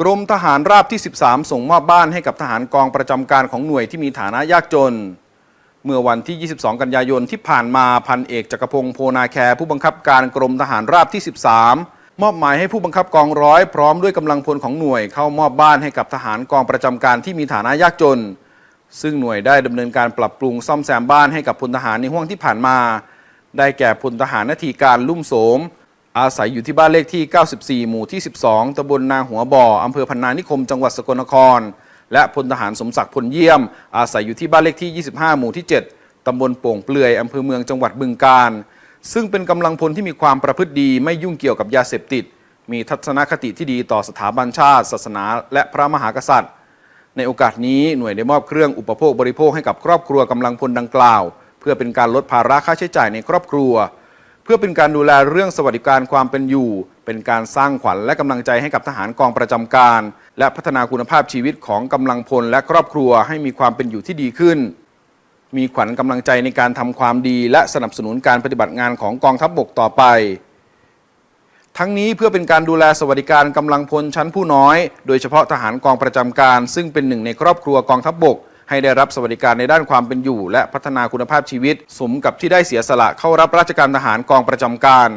กรมทหารราบที่ 13 ส่งมอบบ้านให้กับทหารกองประจำการของหน่วยที่มีฐานะยากจน เมื่อวันที่ 22 กันยายนที่ผ่านมาพันเอกจักรพงศ์โพนาแคร์ผู้บังคับการกรมทหารราบที่ 13 มอบหมายให้ผู้บังคับกองร้อยพร้อมด้วยกำลังพลของหน่วยเข้ามอบบ้านให้กับทหารกองประจำการที่มีฐานะยากจน ซึ่งหน่วยได้ดำเนินการปรับปรุงซ่อมแซมบ้านให้กับพลทหารในห้วงที่ผ่านมา ได้แก่พลทหารนาทีการลุ่มโสม อาศัยอยู่ที่บ้านเลขที่ 94 หมู่ที่ 12ตำบลนาหัวบ่ออำเภอพันนานิคม จังหวัดสกลนคร และพลทหารสมศักดิ์พลเยี่ยม อาศัยอยู่ที่บ้านเลขที่ 25 หมู่ที่ 7ตำบลโป่งเปลือยอำเภอเมืองจังหวัดบึงกาฬซึ่งเป็นกำลังพลที่มีความประพฤติดีไม่ยุ่งเกี่ยวกับยาเสพติด มีทัศนคติที่ดีต่อสถาบันชาติ ศาสนา และพระมหากษัตริย์ ในโอกาสนี้หน่วยได้มอบเครื่องอุปโภคบริโภคให้กับครอบครัวกำลังพลดังกล่าว เพื่อเป็นการลดภาระค่าใช้จ่ายในครอบครัว เพื่อเป็นการดูแลเรื่องสวัสดิการความเป็นอยู่ เป็นการสร้างขวัญและกำลังใจให้กับทหารกองประจำการ และพัฒนาคุณภาพชีวิตของกำลังพลและครอบครัวให้มีความเป็นอยู่ที่ดีขึ้น มีขวัญกำลังใจในการทำความดี และสนับสนุนการปฏิบัติงานของกองทัพบกต่อไป ทั้งนี้เพื่อเป็นการดูแลสวัสดิการกำลังพลชั้นผู้น้อย โดยเฉพาะทหารกองประจำการ ซึ่งเป็นหนึ่งในครอบครัวกองทัพบก ให้ได้รับสวัสดิการในด้านความเป็นอยู่ และพัฒนาคุณภาพชีวิต สมกับที่ได้เสียสละเข้ารับราชการทหารกองประจำการ